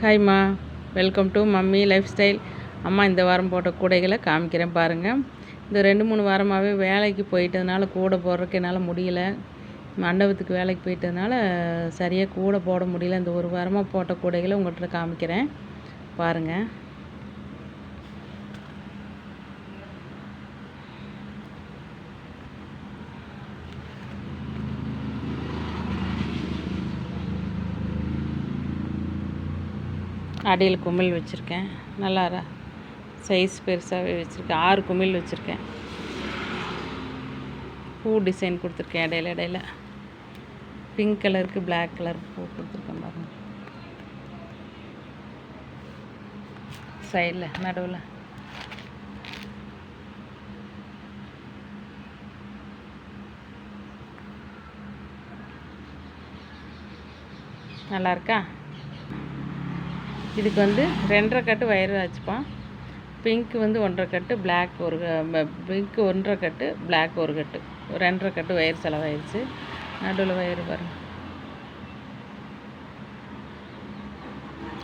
ஹாய்மா welcome to mummy life style அம்மா இந்த வாரம் போட்ட கூடைகளை காமிக்கிறேன் பாருங்கள் இந்த ரெண்டு மூணு வாரமாகவே வேலைக்கு போயிட்டதுனால கூடை போடுறதுக்கு என்னால் முடியல. மண்டபத்துக்கு வேலைக்கு போயிட்டதுனால சரியாக கூடை போட முடியல. இந்த ஒரு வாரமாக போட்ட கூடைகளை உங்கள்கிட்ட காமிக்கிறேன். பாருங்கள் அடியில் குமிழ் வச்சுருக்கேன். நல்லா சைஸ் பெருசாகவே வச்சுருக்கேன். ஆறு குமிழ் வச்சுருக்கேன். பூ டிசைன் கொடுத்துருக்கேன் இடையில இடையில. பிங்க் கலருக்கு பிளாக் கலர் பூ கொடுத்துருக்கேன் பாருங்கள் சைடில் நடுவில். நல்லா இருக்கா? இதுக்கு வந்து ரெண்டரை கட்டு வயர் வச்சுப்பான் பிங்க் வந்து ஒன்றரை கட்டு பிளாக் ஒரு பிங்க் ஒன்றரை கட்டு பிளாக் ஒரு கட்டு. ரெண்டரை கட்டு வயர் செலவாயிடுச்சு நடுவில் வயர் பாருங்க.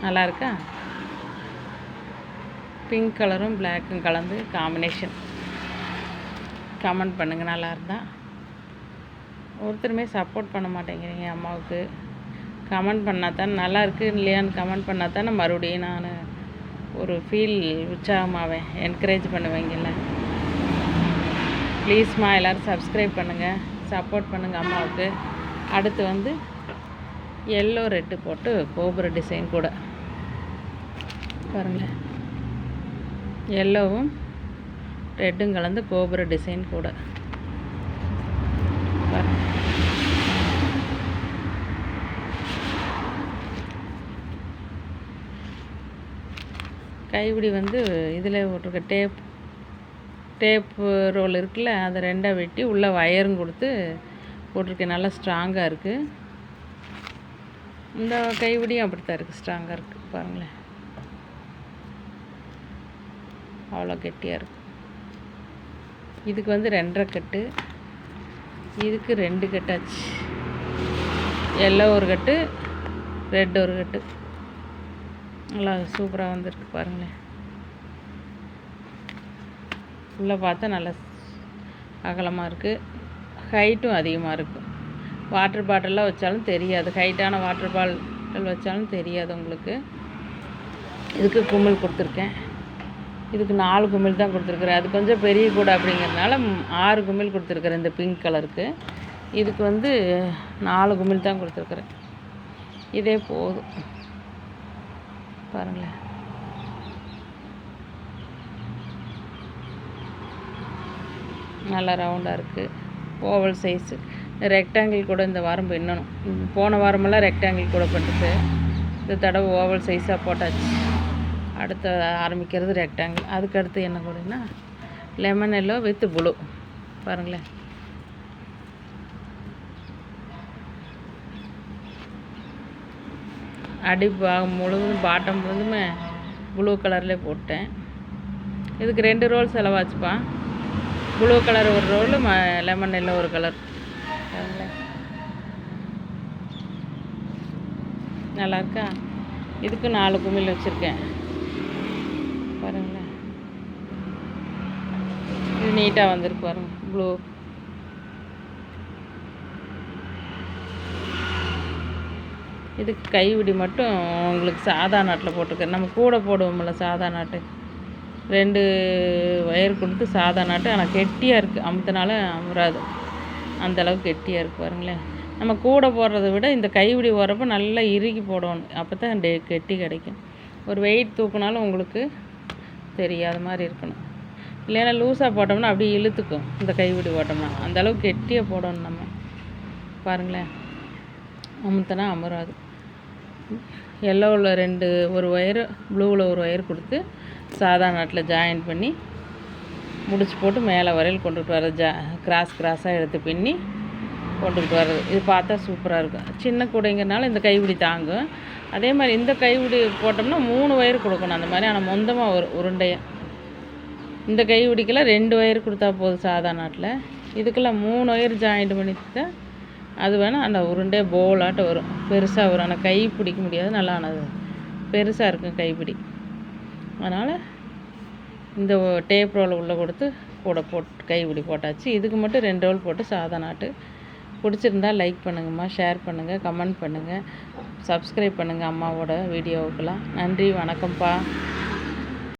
நல்லா இருக்கா? பிங்க் கலரும் பிளாக்கும் கலந்து காம்பினேஷன் கமெண்ட் பண்ணுங்கள் நல்லா இருந்தால் ஒருத்தருமே சப்போர்ட் பண்ண மாட்டேங்கிறீங்க அம்மாவுக்கு. கமெண்ட் பண்ணால் தான் நல்லா இருக்கு இல்லையான்னு கமெண்ட் பண்ணால் தான் மறுபடியும் நான் ஒரு ஃபீல் உற்சாகமாவேன் என்கரேஜ் பண்ணுவேங்கல்ல. ப்ளீஸ்மா எல்லோரும் சப்ஸ்கிரைப் பண்ணுங்கள் சப்போர்ட் பண்ணுங்கள் அம்மாவுக்கு. அடுத்து வந்து எல்லோ ரெட்டு போட்டு கோபுர டிசைன் கூட. பாருங்களேன். எல்லோவும் ரெட்டும் கலந்து கோபுர டிசைன் கூட. பாருங்கள் கைப்பிடி வந்து இதில் போட்டிருக்க. டேப் டேப்பு ரோல் இருக்குல்ல அதை ரெண்டாக வெட்டி உள்ளே வயரும் கொடுத்து போட்டிருக்கேன் நல்லா ஸ்ட்ராங்காக இருக்குது இந்த கைப்பிடியும் அப்படித்தான் இருக்குது ஸ்ட்ராங்காக இருக்குது பாருங்களேன். அவ்வளோ கெட்டியாக இருக்கும் இதுக்கு வந்து ரெண்டரை கட்டு. இதுக்கு ரெண்டு கட்டாச்சு. எல்லோ ஒரு கட்டு ரெட் ஒரு கட்டு. நல்லா சூப்பராக வந்திருக்கு பாருங்களேன். உள்ளே பார்த்தா நல்லா அகலமாக இருக்குது ஹைட்டும் அதிகமாக இருக்குது வாட்டர் பாட்டிலாம் வச்சாலும் தெரியாது. ஹைட்டான வாட்டர் பாட்டில் வச்சாலும் தெரியாது உங்களுக்கு. இதுக்கு குமிழ் கொடுத்துருக்கேன். இதுக்கு நாலு குமிழ் தான் கொடுத்துருக்குறேன். அது கொஞ்சம் பெரிய கூட அப்படிங்கிறதுனால ஆறு குமிழ் கொடுத்துருக்குறேன் இந்த பிங்க் கலருக்கு இதுக்கு வந்து நாலு குமிழ் தான் கொடுத்துருக்குறேன். இதே போதும். பாருங்களேன். நல்லா ரவுண்டாக இருக்குது ஓவல் சைஸு ரெக்டாங்கிள் கூட இந்த வாரம் பின்னணும். போன வாரமெல்லாம் ரெக்டாங்கிள் கூட பண்ணிட்டு இந்த தடவை ஓவல் சைஸாக போட்டாச்சு. அடுத்த ஆரம்பிக்கிறது ரெக்டாங்கிள் அதுக்கு அடுத்து என்ன கூடனா லெமன் எல்லோ வித் ப்ளூ பாருங்களேன். அடி பாகம் முழுவதும் பாட்டம் முழுதுமே ப்ளூ கலர்லேயே போட்டேன். இதுக்கு ரெண்டு ரோல் செலவாச்சுப்பா. ப்ளூ கலர் ஒரு ரோலு ம லெமன் எல்லாம் ஒரு கலர் நல்லா இருக்கா? இதுக்கு நாலு குமிழ் வச்சுருக்கேன். பாருங்களேன். இது நீட்டாக வந்திருக்கு பாருங்கள் ப்ளூ இதுக்கு கைவிடி மட்டும் உங்களுக்கு சாதா நாட்டில் போட்டிருக்கேன் நம்ம கூட போடுவோம்ல சாதா நாட்டு. ரெண்டு ஒயர் கொடுத்து சாதா நாட்டு. ஆனால் கெட்டியாக இருக்குது அமுத்தினால அமராது அந்தளவுக்கு கெட்டியாக இருக்குது பாருங்களேன். நம்ம கூட போடுறத விட இந்த கைவிடி போடுறப்ப நல்லா இறுகி போடணும். அப்போ தான் டே கெட்டி கிடைக்கும். ஒரு வெயிட் தூக்குனாலும் உங்களுக்கு தெரியாத மாதிரி இருக்கணும். இல்லைன்னா லூஸாக போட்டோம்னா அப்படியே இழுத்துக்கும். இந்த கைவிடி போட்டோம்னா. அந்தளவுக்கு கெட்டியாக போடணும் நம்ம. பாருங்களேன். அமுத்தினா அமராது. எல்லோவில் ரெண்டு ஒரு ஒயரு ப்ளூவில் ஒரு ஒயர் கொடுத்து சாதா நாட்டில் ஜாயின் பண்ணி முடிச்சு போட்டு மேலே வரையில் கொண்டுகிட்டு வர ஜா கிராஸ் கிராஸாக எடுத்து பின்னி கொண்டுகிட்டு வர்றது. இது பார்த்தா சூப்பராக இருக்கும். சின்ன கூடைங்கிறனால இந்த கைவிடி தாங்கும். அதே மாதிரி இந்த கைவிடி போட்டோம்னா மூணு ஒயர் கொடுக்கணும் அந்த மாதிரி. ஆனால் மொந்தமாக ஒரு உருண்டையாக இந்த கைவிடிக்கெல்லாம் ரெண்டு ஒயர் கொடுத்தா போதும் சாதா நாட்டில். இதுக்கெல்லாம் மூணு ஒயர் ஜாயிண்ட் பண்ணி தான் அது வேணால் அந்த உருண்டே போலாட்ட வரும். பெருசாக வரும். ஆனால் கை பிடிக்க முடியாது. நல்லா ஆனது. பெருசாக இருக்கும் கைப்பிடி. அதனால் இந்த டேப் ரோலை உள்ளே கொடுத்து கூட போட்டு கைப்பிடி போட்டாச்சு. இதுக்கு மட்டும் ரெண்டு ரோல் போட்டு சாதா நாட்டு. பிடிச்சிருந்தா லைக் பண்ணுங்கம்மா ஷேர் பண்ணுங்கள் கமெண்ட் பண்ணுங்கள் சப்ஸ்கிரைப் பண்ணுங்கள் அம்மாவோட வீடியோவுக்கெல்லாம் நன்றி வணக்கம்ப்பா.